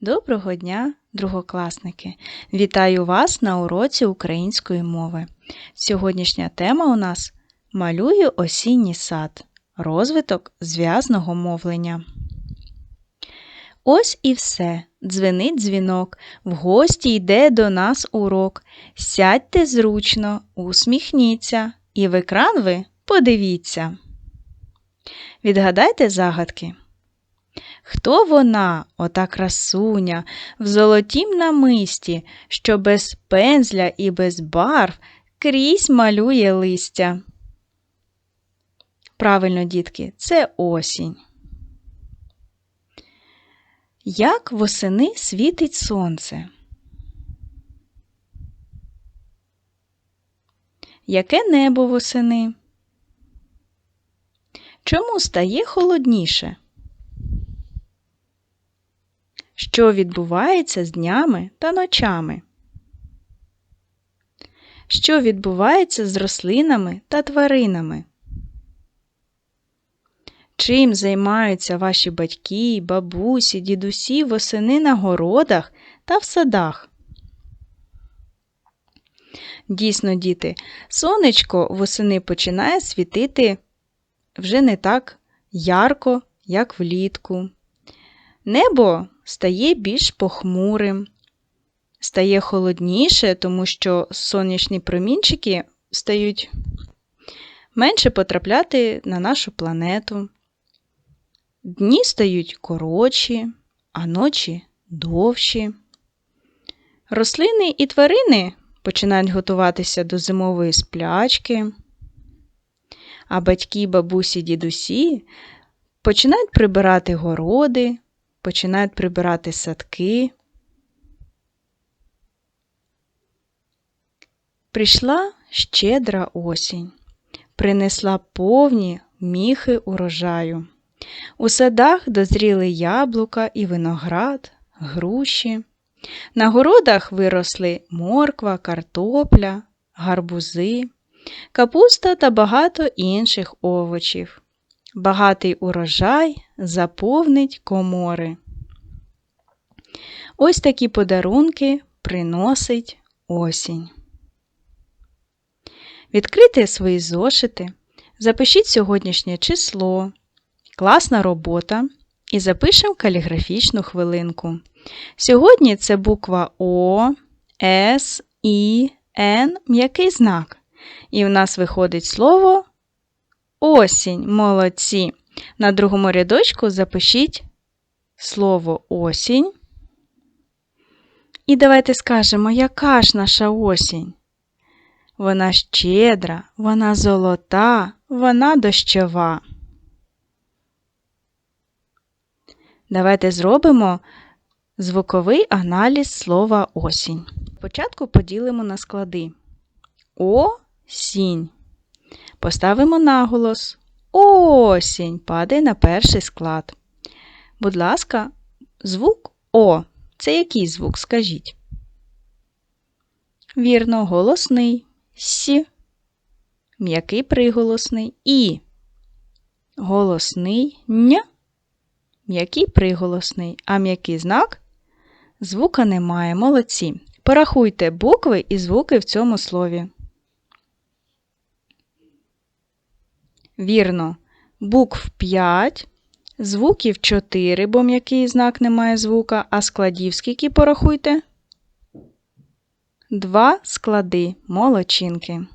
Доброго дня, другокласники! Вітаю вас на уроці української мови. Сьогоднішня тема у нас Малюю осінній сад. Розвиток зв'язного мовлення. Ось і все. Дзвенить дзвінок. В гості йде до нас урок. Сядьте зручно, усміхніться, і в екран ви подивіться. Відгадайте загадки. Хто вона, ота красуня, в золотім намисті, що без пензля і без барв крізь малює листя? Правильно, дітки, це осінь. Як восени світить сонце? Яке небо восени? Чому стає холодніше? Що відбувається з днями та ночами? Що відбувається з рослинами та тваринами? Чим займаються ваші батьки, бабусі, дідусі восени на городах та в садах? Дійсно, діти, сонечко восени починає світити вже не так ярко, як влітку. Небо стає більш похмурим, стає холодніше, тому що сонячні промінчики стають менше потрапляти на нашу планету. Дні стають коротші, а ночі довші. Рослини і тварини починають готуватися до зимової сплячки, а батьки, бабусі, дідусі починають прибирати городи, починають прибирати садки. Прийшла щедра осінь, принесла повні міхи урожаю. У садах дозріли яблука і виноград, груші. На городах виросли морква, картопля, гарбузи, капуста та багато інших овочів. Багатий урожай заповнить комори. Ось такі подарунки приносить осінь. Відкрийте свої зошити, запишіть сьогоднішнє число, класна робота і запишемо каліграфічну хвилинку. Сьогодні це буква О, С, І, Н, м'який знак. І в нас виходить слово осінь. Молодці. На другому рядочку запишіть слово осінь. І давайте скажемо, яка ж наша осінь? Вона щедра, вона золота, вона дощова. Давайте зробимо звуковий аналіз слова осінь. Спочатку поділимо на склади. Осінь. Поставимо наголос. Осінь падає на перший склад. Будь ласка, звук О. Це який звук? Скажіть? Вірно, голосний. С. М'який приголосний І. Голосний Н. М'який приголосний, а м'який знак звука немає. Молодці. Порахуйте букви і звуки в цьому слові. Вірно, букв 5, звуків 4, бо м'який знак немає звука, а складів скільки порахуйте? Два склади молочинки.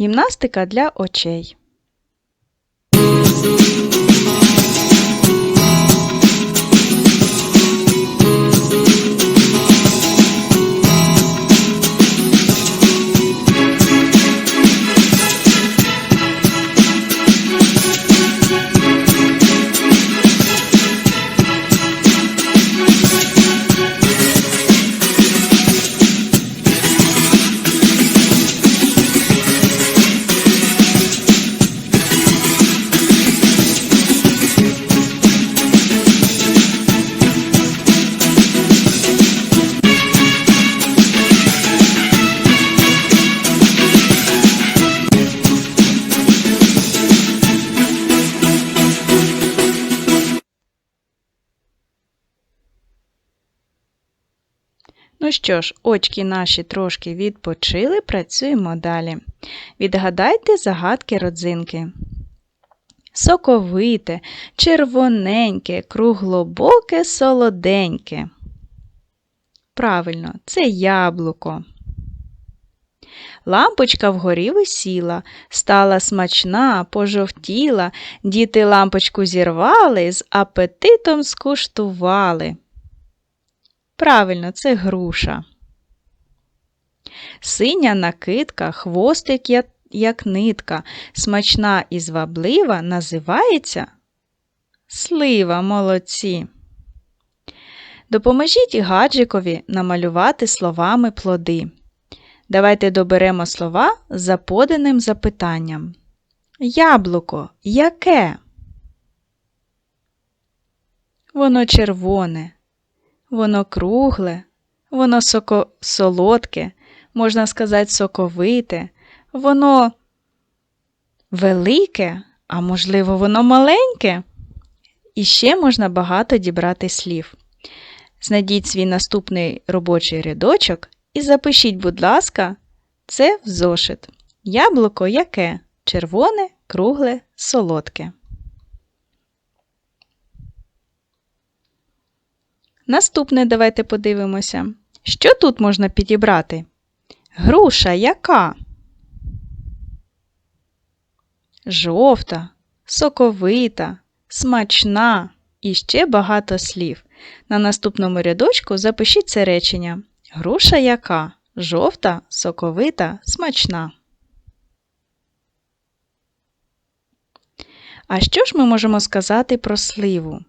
Гімнастика для очей. Що ж, очки наші трошки відпочили, працюємо далі. Відгадайте загадки родзинки. Соковите, червоненьке, круглобоке, солоденьке. Правильно, це яблуко. Лампочка вгорі висіла, стала смачна, пожовтіла, діти лампочку зірвали, з апетитом скуштували. Правильно, це груша. Синя накидка, хвостик як, нитка, смачна і зваблива називається слива молодці. Допоможіть гаджикові намалювати словами плоди. Давайте доберемо слова за поданим запитанням. Яблуко яке? Воно червоне, воно кругле, воно соко... солодке, можна сказати, соковите, воно велике, а можливо, воно маленьке. І ще можна багато дібрати слів. Знайдіть свій наступний робочий рядочок і запишіть, будь ласка, це в зошит. Яблуко яке? Червоне, кругле, солодке. Наступне давайте подивимося. Що тут можна підібрати? Груша яка? Жовта, соковита, смачна і ще багато слів. На наступному рядочку запишіть це речення. Груша яка? Жовта, соковита, смачна. А що ж ми можемо сказати про сливу?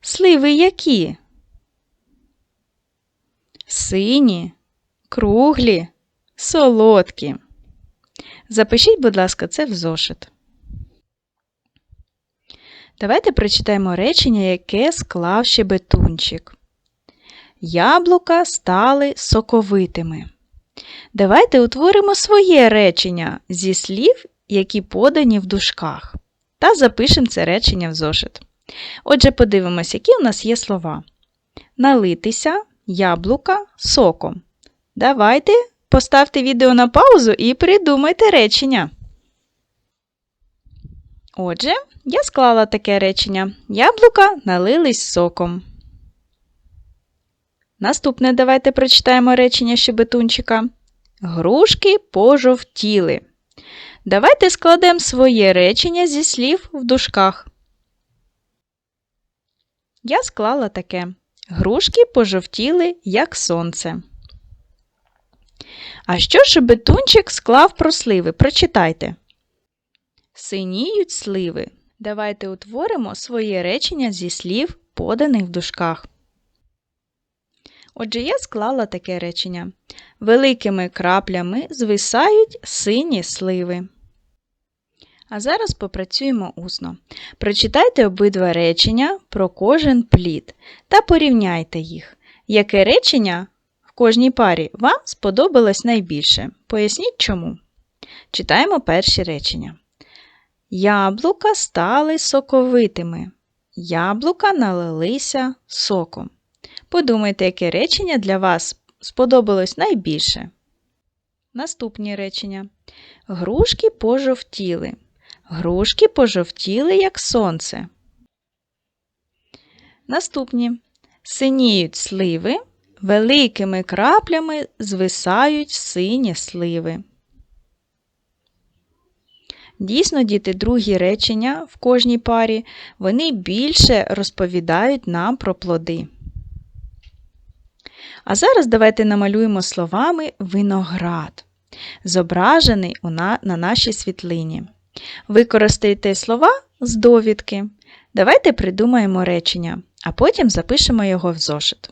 Сливи які? Сині, круглі, солодкі. Запишіть, будь ласка, це в зошит. Давайте прочитаємо речення, яке склав щебетунчик. Яблука стали соковитими. Давайте утворимо своє речення зі слів, які подані в дужках, та запишемо це речення в зошит. Отже, подивимось, які у нас є слова. Налитися, яблука, соком. Давайте поставте відео на паузу і придумайте речення. Отже, я склала таке речення. Яблука налились соком. Наступне давайте прочитаємо речення щебетунчика. Грушки пожовтіли. Давайте складемо своє речення зі слів в дужках. Я склала таке. Грушки пожовтіли, як сонце. А що щебетунчик склав про сливи? Прочитайте. Синіють сливи. Давайте утворимо своє речення зі слів, поданих в дужках. Отже, я склала таке речення. Великими краплями звисають сині сливи. А зараз попрацюємо усно. Прочитайте обидва речення про кожен плід та порівняйте їх. Яке речення в кожній парі вам сподобалось найбільше? Поясніть чому. Читаємо перші речення. Яблука стали соковитими. Яблука налилися соком. Подумайте, яке речення для вас сподобалось найбільше. Наступні речення. Грушки пожовтіли. Грушки пожовтіли, як сонце. Наступні. Синіють сливи, великими краплями звисають сині сливи. Дійсно, діти, другі речення в кожній парі, вони більше розповідають нам про плоди. А зараз давайте намалюємо словами виноград, зображений на нашій світлині. Використайте слова з довідки. Давайте придумаємо речення, а потім запишемо його в зошит.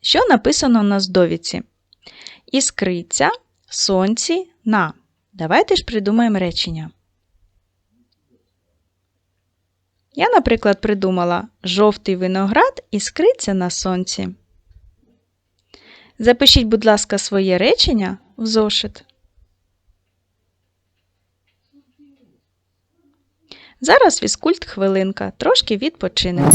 Що написано на довідці? Іскриця, сонці, на. Давайте ж придумаємо речення. Я, наприклад, придумала жовтий виноград іскриться на сонці. Запишіть, будь ласка, своє речення в зошит. Зараз фізкульт хвилинка, трошки відпочинемо.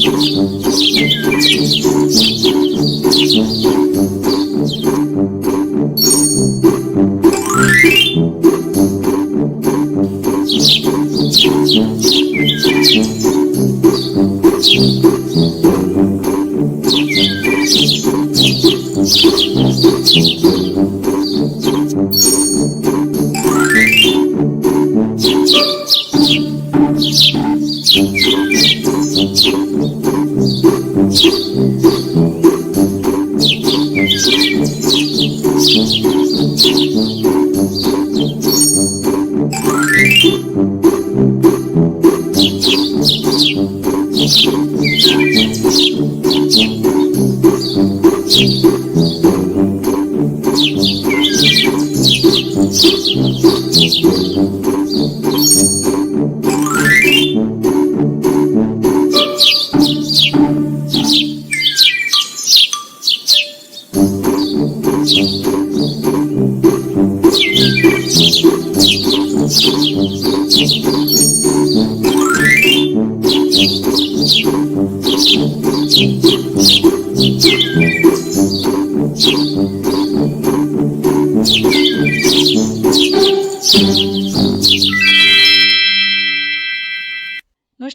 Thank you. Ну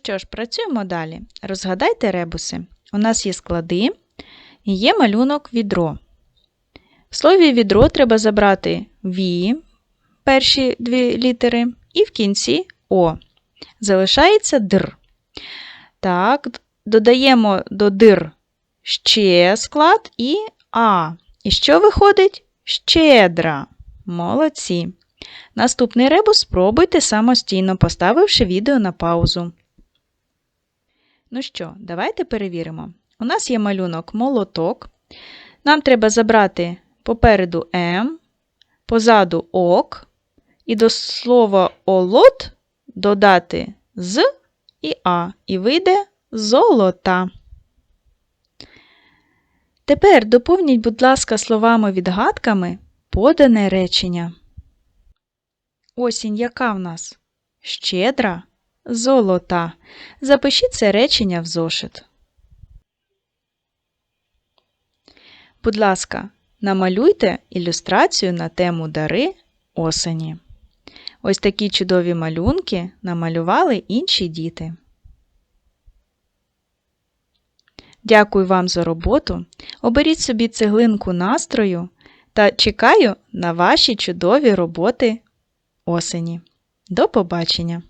що ж, працюємо далі. Розгадайте ребуси. У нас є склади і є малюнок відро. В слові відро треба забрати ві, перші дві літери, і в кінці О. Залишається др. Так, додаємо до дир ще склад і А. І що виходить? Щедра. Молодці. Наступний ребус спробуйте самостійно, поставивши відео на паузу. Ну що, давайте перевіримо. У нас є малюнок молоток. Нам треба забрати попереду М, позаду ок, і до слова олот додати з і А, і вийде золота. Тепер доповніть, будь ласка, словами-відгадками подане речення. Осінь яка в нас? Щедра, золота. Запишіть це речення в зошит. Будь ласка, намалюйте ілюстрацію на тему дари осені. Ось такі чудові малюнки намалювали інші діти. Дякую вам за роботу. Оберіть собі цеглинку настрою та чекаю на ваші чудові роботи осені. До побачення!